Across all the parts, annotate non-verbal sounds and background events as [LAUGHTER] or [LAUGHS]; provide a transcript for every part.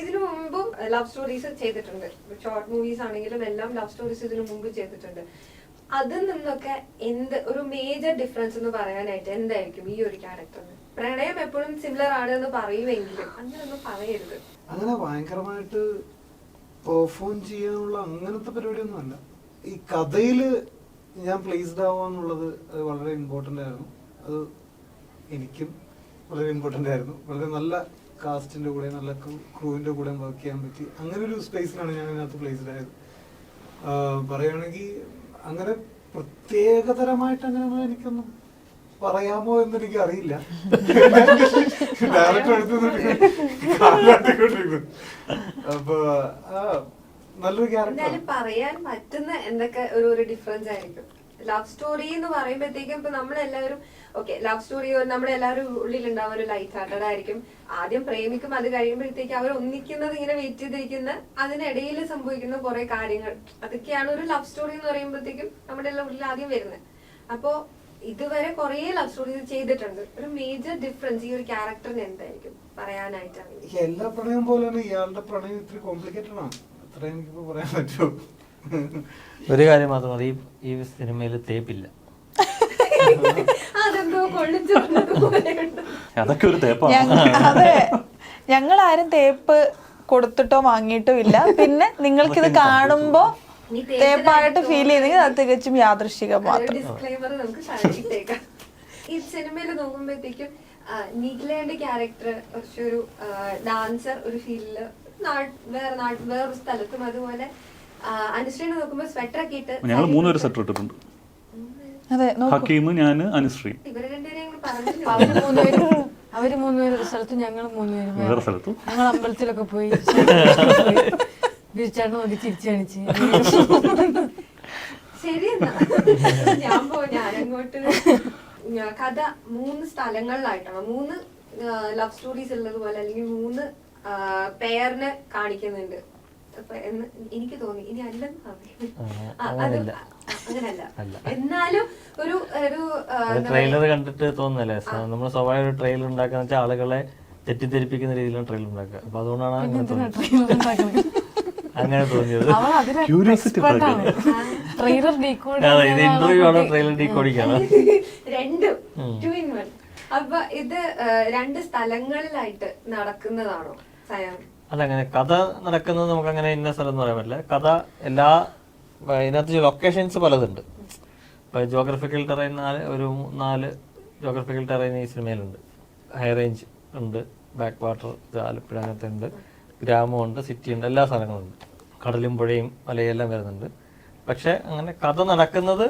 ഇതിനു മുമ്പും love stories ചെയ്തിട്ടുണ്ട്. ഷോർട്ട് മൂവീസ് ആണെങ്കിലും എല്ലാം ലവ് സ്റ്റോറീസ് ഇതിനു മുമ്പ് ചെയ്തിട്ടുണ്ട്. അതിൽ നിന്നൊക്കെ എന്ത് ഒരു മേജർ ഡിഫറൻസ് എന്ന് പറയാനായിട്ട് എന്തായിരിക്കും ഈ ഒരു ക്യാരക്ടറിന് പ്രണയം എപ്പോഴും സിമിലർ ആണ് എന്ന് പറയുമെങ്കിലും അങ്ങനെയൊന്നും പറയരുത്. അങ്ങനെ ഭയങ്കരമായിട്ട് പെർഫോം ചെയ്യാനുള്ള അങ്ങനത്തെ പരിപാടിയൊന്നും അല്ല. ഈ കഥയിൽ ഞാൻ പ്ലേസ്ഡ് ആവുക എന്നുള്ളത് വളരെ ഇമ്പോർട്ടന്റ് ആയിരുന്നു. അത് എനിക്കും വളരെ ഇമ്പോർട്ടന്റ് ആയിരുന്നു. വളരെ നല്ല കാസ്റ്റിന്റെ കൂടെ നല്ല ക്രൂവിന്റെ കൂടെ വർക്ക് ചെയ്യാൻ പറ്റി. അങ്ങനെ ഒരു സ്പേസിലാണ് ഞാൻ അതിനകത്ത് പ്ലേസിലായത് പറയുകയാണെങ്കിൽ അങ്ങനെ പ്രത്യേകതരമായിട്ട് അങ്ങനെ എനിക്കൊന്നും പറയാമോ എന്ന് എനിക്ക് അറിയില്ല ഡയറക്ടർ അപ്പൊ നല്ലൊരു ക്യാരക്ടർ പറയാൻ പറ്റുന്ന എന്തൊക്കെ ഒരു ഡിഫറൻസ് ആയിരിക്കും. ലവ് സ്റ്റോറി എന്ന് പറയുമ്പോഴത്തേക്കും ഇപ്പൊ നമ്മളെല്ലാവരും ഓക്കെ ലവ് സ്റ്റോറി നമ്മളെല്ലാവരും ഉള്ളിലുണ്ടാവും ഒരു ലൈറ്റ് ഹാർട്ടഡ് ആയിരിക്കും. ആദ്യം പ്രേമിക്കും അത് കഴിയുമ്പോഴത്തേക്ക് അവർ ഒന്നിക്കുന്നത് ഇങ്ങനെ വെയിറ്റ് ചെയ്തിരിക്കുന്ന അതിനിടയിൽ സംഭവിക്കുന്ന കുറെ കാര്യങ്ങൾ. അതൊക്കെയാണ് ഒരു ലവ് സ്റ്റോറി എന്ന് പറയുമ്പോഴത്തേക്കും നമ്മുടെ എല്ലാം ഉള്ളിൽ ആദ്യം വരുന്നത്. അപ്പോ ഇതുവരെ കുറെ ലവ് സ്റ്റോറീസ് ചെയ്തിട്ടുണ്ട്. ഒരു മേജർ ഡിഫറൻസ് ഈ ഒരു ക്യാരക്ടറിന് എന്തായിരിക്കും? പറയാനായിട്ടാണ്. എല്ലാ പ്രണയം പോലെ തന്നെ ഇയാളുടെ പ്രണയം ഇത്ര കോംപ്ലിക്കേറ്റഡ് ആണ്. അത്ര എനിക്കിപ്പോ പറയാൻ പറ്റുമോ ഒരു കാര്യം മാത്രം മതി. ഈ- സിനിമയിൽ തേപ്പില്ല. അതൊക്കെ ഒരു തേപ്പാണ്. അതെ. ഞങ്ങൾ ആരും തേപ്പ് കൊടുത്തിട്ടോ വാങ്ങിയിട്ടോ ഇല്ല. പിന്നെ നിങ്ങൾക്ക് ഇത് കാണുമ്പോ തേപ്പായിട്ട് ഫീൽ ചെയ്തെങ്കിൽ അത് തികച്ചും യാദൃശികം മാത്രം. ഡിസ്ക്ലൈമർ നമുക്ക് താഴെയിട്ടേക്കാം ഈ സിനിമയിൽ നോക്കുമ്പോഴത്തേക്കും നിഖിലേന്റെ ക്യാരക്ടർ കുറച്ചൊരു ഡാൻസർ ഒരു ഫീൽഡിൽ വേറെ വേറൊരു സ്ഥലത്തും അതുപോലെ അനുശ്രീനെ നോക്കുമ്പോൾ സ്വെറ്റർ ഒക്കെ ഇട്ട് ഞങ്ങൾ മൂന്നുപേര് സെറ്റ് ഇട്ടിട്ടുണ്ട്. അതെ നോക്കൂ. ഹക്കീം ഞാൻ അനുശ്രീ. ഇവരെ രണ്ടുപേരെയും പറഞ്ഞു അവർ മൂന്നുപേരും [LAUGHS] അവർ മൂന്നുപേരും സ്ഥലത്ത് ഞങ്ങൾ മൂന്നുപേരും വേറെ. വേറെ സ്ഥലത്തും. ഞങ്ങൾ അമ്പലത്തിലൊക്കെ പോയി. [LAUGHS] നോക്കി [LAUGHS] ശരി എന്നാ ഞാൻ പോ ഞാനങ്ങോട്ട്. ഞാ- കഥ മൂന്ന് സ്ഥലങ്ങളിലായിട്ടാണ്. മൂന്ന് ലവ് സ്റ്റോറീസ് ഉള്ളതുപോലെ അല്ലെങ്കിൽ മൂന്ന് പേരിനെ കാണിക്കുന്നുണ്ട്. എനിക്ക് തോന്നി ഇനി അല്ലെന്ന് പറയും. അങ്ങനല്ല. എന്നാലും ഒരു ഒരു ട്രെയിലർ കണ്ടിട്ട് തോന്നുന്നല്ലേ? നമ്മൾ സ്വാഭാവിക ഒരു ട്രെയിലർ ഉണ്ടാക്കുന്ന വെച്ചാൽ ആളുകളെ തെറ്റിദ്ധരിപ്പിക്കുന്ന രീതിയിലാണ് ട്രെയിലർ ഉണ്ടാക്കുക. അപ്പൊ അതുകൊണ്ടാണ് അങ്ങനെ തോന്നിയത്. ആണ്. ട്രെയിലർ ഇന്റർവ്യൂ ആണോ ട്രെയിലർ ഡീകോഡിക്കാണ് രണ്ടും. ടു ഇൻ വൺ അപ്പൊ ഇത് രണ്ട് സ്ഥലങ്ങളിലായിട്ട് നടക്കുന്നതാണോ? സയാം. അല്ല അങ്ങനെ കഥ നടക്കുന്നത് നമുക്ക് അങ്ങനെ ഇന്ന സ്ഥലം എന്ന് പറയാൻ പറ്റില്ല. കഥ എല്ലാ ഇതിനകത്ത് ലൊക്കേഷൻസ് പലതുണ്ട്. ഇപ്പോൾ ജോഗ്രഫിക്കൽ ടെറൈൻ നാല് ഒരു നാല് ജോഗ്രഫിക്കൽ ടെറൈൻ ഈ സിനിമയിലുണ്ട്. ഹൈ റേഞ്ച് ഉണ്ട് ബാക്ക് വാട്ടർ ആലപ്പുഴ അങ്ങനത്തെ ഉണ്ട് ഗ്രാമമുണ്ട് സിറ്റി ഉണ്ട് എല്ലാ സ്ഥലങ്ങളും ഉണ്ട്. കടലും പുഴയും മലയും എല്ലാം വരുന്നുണ്ട്. പക്ഷേ അങ്ങനെ കഥ നടക്കുന്നത്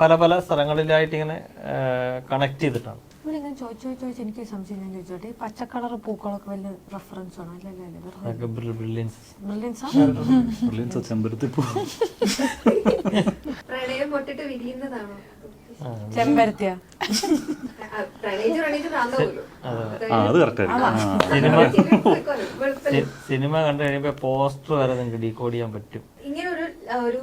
പല പല സ്ഥലങ്ങളിലായിട്ട് ഇങ്ങനെ കണക്ട് ചെയ്തിട്ടാണ്. ചോദിച്ചു ചോദിച്ചു എനിക്ക് സംശയം ഞാൻ ചോദിച്ചോട്ടെ. ഈ പച്ച കളർ പൂക്കളൊക്കെ വലിയ റെഫറൻസ് ആണോ. അല്ല അല്ല അല്ല? അതൊക്കെ ബ്രില്യൻസ് [LAUGHS] ചെമ്പരത്തി പൂ. പ്രണയം പൊട്ടിട്ട് വിരിയുന്നതാണോ? ചെമ്പരത്തിയ. അത് കറക്റ്റ് സിനിമ സിനിമ കണ്ടു കഴിയുമ്പോൾ പോസ്റ്റർ വരെ നിങ്ങൾക്ക് ഡീകോഡ് ചെയ്യാൻ പറ്റും. ഇങ്ങനെ ഒരു ഒരു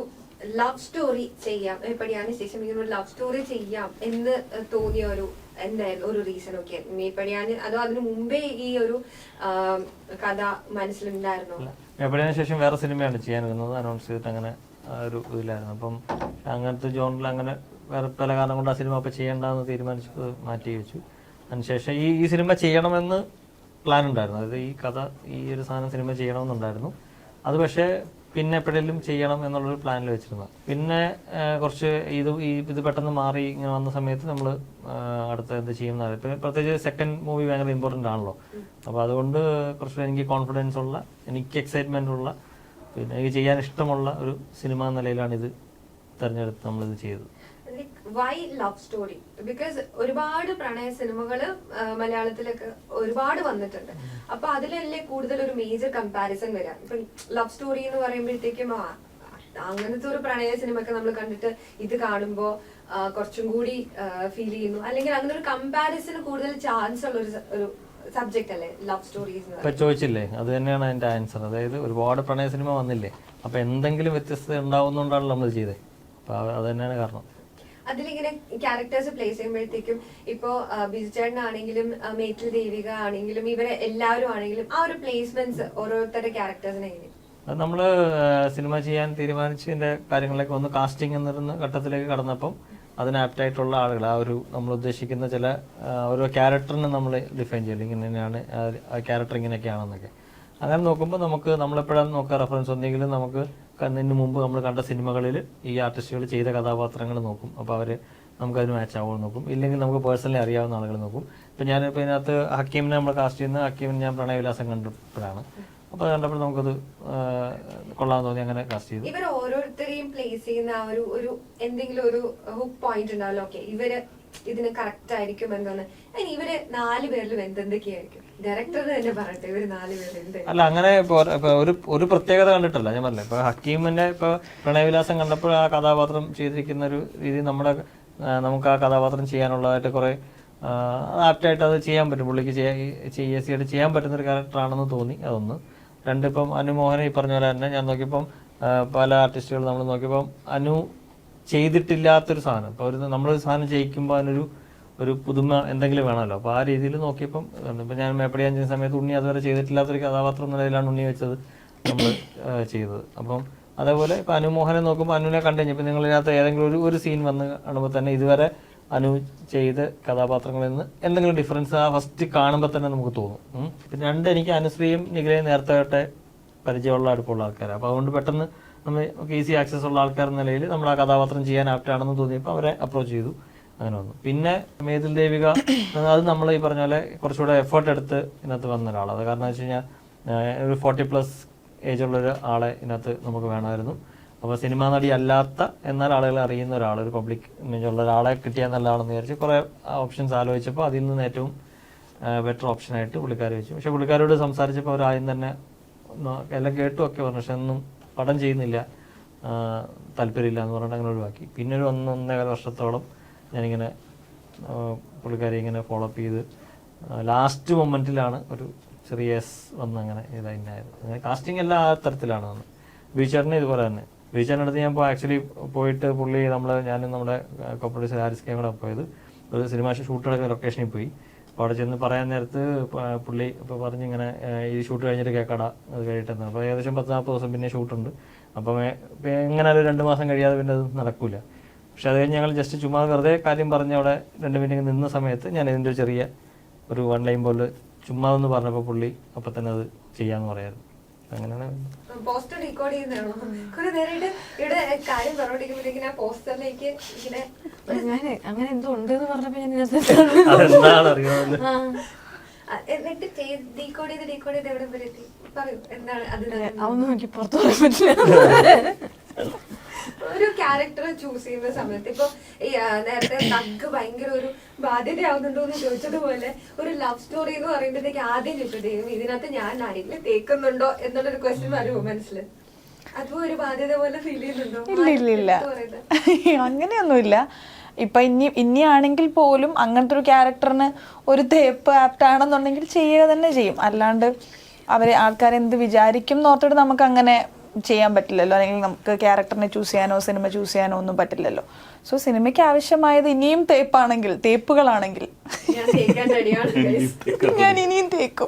ലവ് സ്റ്റോറി ചെയ്യാം. എപ്പടിയാണ് ശേഷം ഇങ്ങനെ ഒരു ലവ് സ്റ്റോറി ചെയ്യാം എന്ന് തോന്നിയ ഒരു എന്തായിരുന്നു ഒരു റീസൺ ഒക്കെ മേപ്പടിയാണ് അതോ അതിനു മുമ്പേ ഈ ഒരു കഥ മനസ്സിലുണ്ടായിരുന്നു? എപ്പോഴതിനു ശേഷം വേറെ സിനിമയാണ് ചെയ്യാൻ വരുന്നത്? അനൗൺസ് ചെയ്തിട്ട് അങ്ങനെ ഒരു ഇതിലായിരുന്നു. അപ്പം അങ്ങനത്തെ ജോണിൽ അങ്ങനെ വേറെ പല കാരണം കൊണ്ട് ആ സിനിമ അപ്പോൾ ചെയ്യേണ്ടെന്ന് തീരുമാനിച്ചു മാറ്റി വെച്ചു. അതിനുശേഷം ഈ ഈ സിനിമ ചെയ്യണമെന്ന് പ്ലാൻ ഉണ്ടായിരുന്നു. അതായത് ഈ കഥ ഈ ഒരു സാധനം സിനിമ ചെയ്യണമെന്നുണ്ടായിരുന്നു. അത് പക്ഷേ പിന്നെ എപ്പോഴെങ്കിലും ചെയ്യണം എന്നുള്ളൊരു പ്ലാനിൽ വെച്ചിരുന്നത് പിന്നെ കുറച്ച് ഇത് ഈ ഇത് പെട്ടെന്ന് മാറി ഇങ്ങനെ വന്ന സമയത്ത് നമ്മൾ അടുത്ത എന്ത് ചെയ്യുന്ന ഇപ്പം പ്രത്യേകിച്ച് സെക്കൻഡ് മൂവി ഭയങ്കര ഇമ്പോർട്ടന്റ് ആണല്ലോ. അപ്പോൾ അതുകൊണ്ട് കുറച്ച് എനിക്ക് കോൺഫിഡൻസ് ഉള്ള എനിക്ക് എക്സൈറ്റ്മെന്റ് ഉള്ള പിന്നെ എനിക്ക് ചെയ്യാൻ ഇഷ്ടമുള്ള ഒരു സിനിമ നിലയിലാണ് ഇത് തിരഞ്ഞെടുത്ത് നമ്മളിത് ചെയ്തത്. വൈ ലവ് സ്റ്റോറി ബിക്കോസ് ഒരുപാട് പ്രണയ സിനിമകൾ ആ, മലയാളത്തിലൊക്കെ ഒരുപാട് വന്നിട്ടുണ്ട്. അപ്പൊ അതിലല്ലേ കൂടുതൽ ഒരു മേജർ കമ്പാരിസൺ വരാം. ഇപ്പൊ ലവ് സ്റ്റോറി എന്ന് പറയുമ്പോഴത്തേക്കും അങ്ങനത്തെ ഒരു പ്രണയ സിനിമ ഒക്കെ നമ്മൾ കണ്ടിട്ട് ഇത് കാണുമ്പോ കുറച്ചും കൂടി ഫീൽ ചെയ്യുന്നു. അല്ലെങ്കിൽ അങ്ങനെ ഒരു കമ്പാരിസന് കൂടുതൽ ചാൻസ് ഉള്ള ഒരു സബ്ജക്റ്റ് അല്ലേ ലവ് സ്റ്റോറീസ് ചോദിച്ചില്ലേ അത് തന്നെയാണ് അതിന്റെ ആൻസർ അതായത് ഒരുപാട് പ്രണയ സിനിമ വന്നില്ലേ അപ്പൊ എന്തെങ്കിലും വ്യത്യസ്തത ഉണ്ടാവുന്നതുകൊണ്ടാണ് നമ്മൾ ചെയ്തത് അപ്പൊ അത് തന്നെയാണ് കാരണം. അതിലിങ്ങനെ ക്യാരക്ടേഴ്സ് പ്ലേസ് ചെയ്യുമ്പോഴത്തേക്കും ഇപ്പോ ബിജുചേട്ടനാണെങ്കിലും ബിജു ചേട്ടനാണെങ്കിലും മേറ്റിൽ ദേവിക ആണെങ്കിലും ഇവരെ എല്ലാവരും ആണെങ്കിലും ആ ഒരു പ്ലേസ്മെന്റ്സ് ഓരോരുത്തരുടെ ക്യാരക്ടേഴ്സിനെ എങ്ങനെയാണ് നമ്മൾ സിനിമ ചെയ്യാൻ തീരുമാനിച്ചതിന്റെ കാര്യങ്ങളൊക്കെ ഒന്ന് കാസ്റ്റിംഗ് എന്നൊരു ഘട്ടത്തിലേക്ക് കടന്നപ്പം അതിന് ആപ്റ്റായിട്ടുള്ള ആളുകൾ ആ ഒരു നമ്മൾ ഉദ്ദേശിക്കുന്ന ചില ഓരോ ക്യാരക്ടറിനെ നമ്മൾ ഡിഫൈൻ ചെയ്യില്ല ഇങ്ങനെ തന്നെയാണ് ആ ക്യാരക്ടർ ഇങ്ങനെയൊക്കെയാണെന്നൊക്കെ. അങ്ങനെ നോക്കുമ്പോൾ നമുക്ക് നമ്മളെപ്പോഴും നോക്കുക? റെഫറൻസ് ഒന്നെങ്കിലും നമുക്ക് കണ്ണിന് മുമ്പ് നമ്മൾ കണ്ട സിനിമകളിൽ ഈ ആർട്ടിസ്റ്റുകൾ ചെയ്ത കഥാപാത്രങ്ങൾ നോക്കും. അപ്പോൾ അവർ നമുക്കതിന് മാച്ച് ആവുമോ നോക്കും. ഇല്ലെങ്കിൽ നമുക്ക് പേഴ്സണലി അറിയാവുന്ന ആളുകൾ നോക്കും. ഇപ്പം ഞാനിപ്പോൾ ഇതിനകത്ത് ഹക്കീമിനെ നമ്മൾ കാസ്റ്റ് ചെയ്യുന്ന ഹക്കീമിന് ഞാൻ പ്രണയവിലാസം കണ്ടപ്പോഴാണ്. അപ്പോൾ അത് കണ്ടപ്പോൾ നമുക്കത് കൊള്ളാൻ തോന്നി അങ്ങനെ കാസ്റ്റ് ചെയ്തു. ഇവർ ഓരോരുത്തരെയും പ്ലേസ് ചെയ്യുന്ന ആ ഒരു ഒരു എന്തെങ്കിലും ഒരു ഹുക്ക് പോയിന്റ് ഉണ്ടാവല്ലോ ഓക്കെ ഇവർ ഇതിന് കറക്റ്റ് ആയിരിക്കും എന്താണ് ഇവർ നാല് പേരിലും എന്തെന്തൊക്കെയായിരിക്കും? അല്ല അങ്ങനെ ഇപ്പൊ ഒരു- ഒരു പ്രത്യേകത കണ്ടിട്ടല്ല ഞാൻ പറഞ്ഞില്ല? ഇപ്പൊ ഹക്കീമിന്റെ ഇപ്പൊ പ്രണയവിലാസം കണ്ടപ്പോൾ ആ കഥാപാത്രം ചെയ്തിരിക്കുന്ന ഒരു രീതി നമ്മുടെ നമുക്ക് ആ കഥാപാത്രം ചെയ്യാനുള്ളതായിട്ട് കുറെ ആപ്റ്റായിട്ട് അത് ചെയ്യാൻ പറ്റും. പുള്ളിക്ക് ആയിട്ട് ചെയ്യാൻ പറ്റുന്ന ഒരു ക്യാരക്ടറാണെന്ന് തോന്നി അതൊന്ന്. രണ്ട് ഇപ്പം അനുമോഹനെ ഈ പറഞ്ഞ പോലെ തന്നെ ഞാൻ നോക്കിയപ്പം പല ആർട്ടിസ്റ്റുകൾ നമ്മൾ നോക്കിയപ്പം അനു ചെയ്തിട്ടില്ലാത്തൊരു സാധനം. ഇപ്പോൾ ഒരു നമ്മളൊരു സാധനം ചെയ്യിക്കുമ്പോൾ അതിനൊരു ഒരു പുതുമ എന്തെങ്കിലും വേണമല്ലോ. അപ്പോൾ ആ രീതിയിൽ നോക്കിയപ്പം ഇപ്പം ഞാൻ മേപ്പടി അഞ്ചിന് സമയത്ത് ഉണ്ണി അതുവരെ ചെയ്തിട്ടില്ലാത്തൊരു കഥാപാത്രം എന്ന നിലയിലാണ് ഉണ്ണി വെച്ചത് നമ്മൾ ചെയ്തത്. അപ്പം അതേപോലെ ഇപ്പം അനുമോഹനെ നോക്കുമ്പോൾ അനുവിനെ കണ്ടു കഴിഞ്ഞപ്പോൾ നിങ്ങളതിനകത്ത് ഏതെങ്കിലും ഒരു ഒരു സീൻ വന്ന് കാണുമ്പോൾ തന്നെ ഇതുവരെ അനു ചെയ്ത കഥാപാത്രങ്ങളിൽ നിന്ന് എന്തെങ്കിലും ഡിഫറൻസ് ആ ഫസ്റ്റ് കാണുമ്പോൾ തന്നെ നമുക്ക് തോന്നും. പിന്നെ രണ്ട് എനിക്ക് അനുശ്രീയും നിഗ്രയും നേരത്തെ തൊട്ടേ പരിചയമുള്ള അടുപ്പമുള്ള ആൾക്കാരാണ് അപ്പോൾ അതുകൊണ്ട് പെട്ടെന്ന് നമ്മൾ ഈസി ആക്സസ് ഉള്ള ആൾക്കാർ എന്ന നിലയിൽ നമ്മൾ ആ കഥാപാത്രം ചെയ്യാൻ ആപ്റ്റാണെന്ന് തോന്നിയപ്പോൾ അവരെ അപ്രോച്ച് ചെയ്തു. അങ്ങനെ വന്നു പിന്നെ മേതിൽ ദേവിക അത് നമ്മൾ ഈ പറഞ്ഞ പോലെ കുറച്ചുകൂടെ എഫേർട്ട് എടുത്ത് ഇതിനകത്ത് വന്ന ഒരാളാണ്. അത് കാരണം വെച്ച് കഴിഞ്ഞാൽ ഒരു ഫോർട്ടി പ്ലസ് ഏജ് ഉള്ള ഒരു ആളെ ഇതിനകത്ത് നമുക്ക് വേണമായിരുന്നു. അപ്പോൾ സിനിമാ നടി അല്ലാത്ത എന്നാൽ ആളുകൾ അറിയുന്ന ഒരാൾ ഒരു പബ്ലിക് ഉള്ള ഒരാളെ കിട്ടിയാൽ നല്ലതാണെന്ന് വിചാരിച്ച് കുറേ ഓപ്ഷൻസ് ആലോചിച്ചപ്പോൾ അതിൽ നിന്ന് ഏറ്റവും ബെറ്റർ ഓപ്ഷൻ ആയിട്ട് പുള്ളിക്കാർ വെച്ചു. പക്ഷെ പുള്ളിക്കാരോട് സംസാരിച്ചപ്പോൾ അവർ ആദ്യം തന്നെ എല്ലാം കേട്ടും ഒക്കെ പറഞ്ഞു. പക്ഷെ ഒന്നും പടം ചെയ്യുന്നില്ല താല്പര്യമില്ല എന്ന് പറഞ്ഞിട്ട് അങ്ങനെ ഒഴിവാക്കി. പിന്നെ ഒരു ഒന്ന് വർഷത്തോളം ഞാനിങ്ങനെ പുള്ളിക്കാരി ഇങ്ങനെ ഫോളോ അപ്പ് ചെയ്ത് ലാസ്റ്റ് മൊമെന്റിലാണ് ഒരു ചെറിയ എസ് വന്ന് അങ്ങനെ ഇതായത് അങ്ങനെ കാസ്റ്റിംഗ് എല്ലാ തരത്തിലാണ് വന്ന് ബീച്ചേട്ടനെ ഇതുപോലെ തന്നെ. ബീച്ചേട്ടന്റെ അടുത്ത് ഞാൻ ഇപ്പോൾ ആക്ച്വലി പോയിട്ട് പുള്ളി നമ്മൾ ഞാനും നമ്മുടെ കോപ്പറേഷൻ ആരിസ് കൂടെ പോയത്. ഒരു സിനിമ ഷൂട്ട് എടുക്കുന്ന ലൊക്കേഷനിൽ പോയി. അപ്പോൾ അവിടെ ചെന്ന് പറയാൻ നേരത്ത് പുള്ളി ഇപ്പോൾ പറഞ്ഞിങ്ങനെ ഈ ഷൂട്ട് കഴിഞ്ഞിട്ട് കേൾക്കടാ അത് കഴിഞ്ഞിട്ടെന്ന്. അപ്പോൾ ഏകദേശം പത്ത് നാൽപ്പത് ദിവസം പിന്നെ ഷൂട്ടുണ്ട് അപ്പം എങ്ങനെ ഒരു രണ്ട് മാസം കഴിയാതെ പിന്നെ അത് നടക്കൂല. പക്ഷെ അത് കഴിഞ്ഞ് ഞങ്ങൾ ജസ്റ്റ് ചുമ്മാ വെറുതെ കാര്യം പറഞ്ഞ് അവിടെ രണ്ട് മിനിറ്റ് നിന്ന സമയത്ത് ഞാൻ ഇതിന്റെ ഒരു ചെറിയ ഒരു വൺ ലൈൻ പോലെ ചുമ്മാ എന്ന് പറഞ്ഞപ്പോൾ പുള്ളി അപ്പം തന്നെ അത് ചെയ്യാമെന്ന് പറയായിരുന്നു. അങ്ങനെയാണ് പോസ്റ്റർ ഡീകോഡ് ചെയ്യുന്നതാണോ? കുറെ നേരമായിട്ട് ഇവിടെ കാര്യം പറഞ്ഞോണ്ടിരിക്കുമ്പോഴേക്കും ആ പോസ്റ്ററിലേക്ക് ഇങ്ങനെ ഞാൻ അങ്ങനെ എന്തോ ഉണ്ട് എന്ന് പറഞ്ഞപ്പോ ഞാൻ എന്നിട്ട് ഡീകോഡ് ചെയ്ത് ഡീകോഡ് ചെയ്ത് എവിടെ വരെ എത്തി? പറയൂ എന്താണ് അതിന് അതൊന്നും എനിക്ക് പുറത്തു പറയാൻ പറ്റില്ല. [LAUGHS] ഒരു ക്യാരക്ടർ ചൂസ് ചെയ്യുന്ന സമയത്ത്. ഇപ്പൊ നേരത്തെ തഗ് ഭയങ്കര ഒരു ബാധ്യതയാവുന്നുണ്ടോ എന്ന് ചോദിച്ചതുപോലെ ഒരു ലവ് സ്റ്റോറി എന്ന് പറയുമ്പോഴത്തേക്ക് ആദ്യം ചോദിച്ചു ഇതിനകത്ത് ഞാൻ ആരെങ്കിലും തേക്കുന്നുണ്ടോ എന്നുള്ളൊരു ക്വസ്റ്റ്യൻ വരുമോ മനസ്സിൽ. അതും ഒരു ബാധ്യത പോലെ ഫീൽ ചെയ്യുന്നുണ്ടോ? ഇല്ല ഇല്ല ഇല്ല. [LAUGHS] അങ്ങനെയൊന്നുമില്ല. ഇപ്പൊ ഇനി ഇനിയാണെങ്കിൽ പോലും അങ്ങനത്തെ ഒരു ക്യാരക്ടറിന് ഒരു തേപ്പ് ആപ്റ്റ് ആണെന്നുണ്ടെങ്കിൽ ചെയ്യുക തന്നെ ചെയ്യും. അല്ലാണ്ട് അവരെ ആൾക്കാരെന്ത് വിചാരിക്കും എന്നോർത്തിട്ട് നമുക്ക് അങ്ങനെ ചെയ്യാൻ പറ്റില്ലല്ലോ. അല്ലെങ്കിൽ നമുക്ക് ക്യാരക്ടറിനെ ചൂസ് ചെയ്യാനോ സിനിമ ചൂസ് ചെയ്യാനോ ഒന്നും പറ്റില്ലല്ലോ. സോ സിനിമയ്ക്ക് ആവശ്യമായത് ഇനിയും തേപ്പാണെങ്കിൽ തേപ്പുകളാണെങ്കിൽ. ഞാൻ ഇനിയും തേക്കും.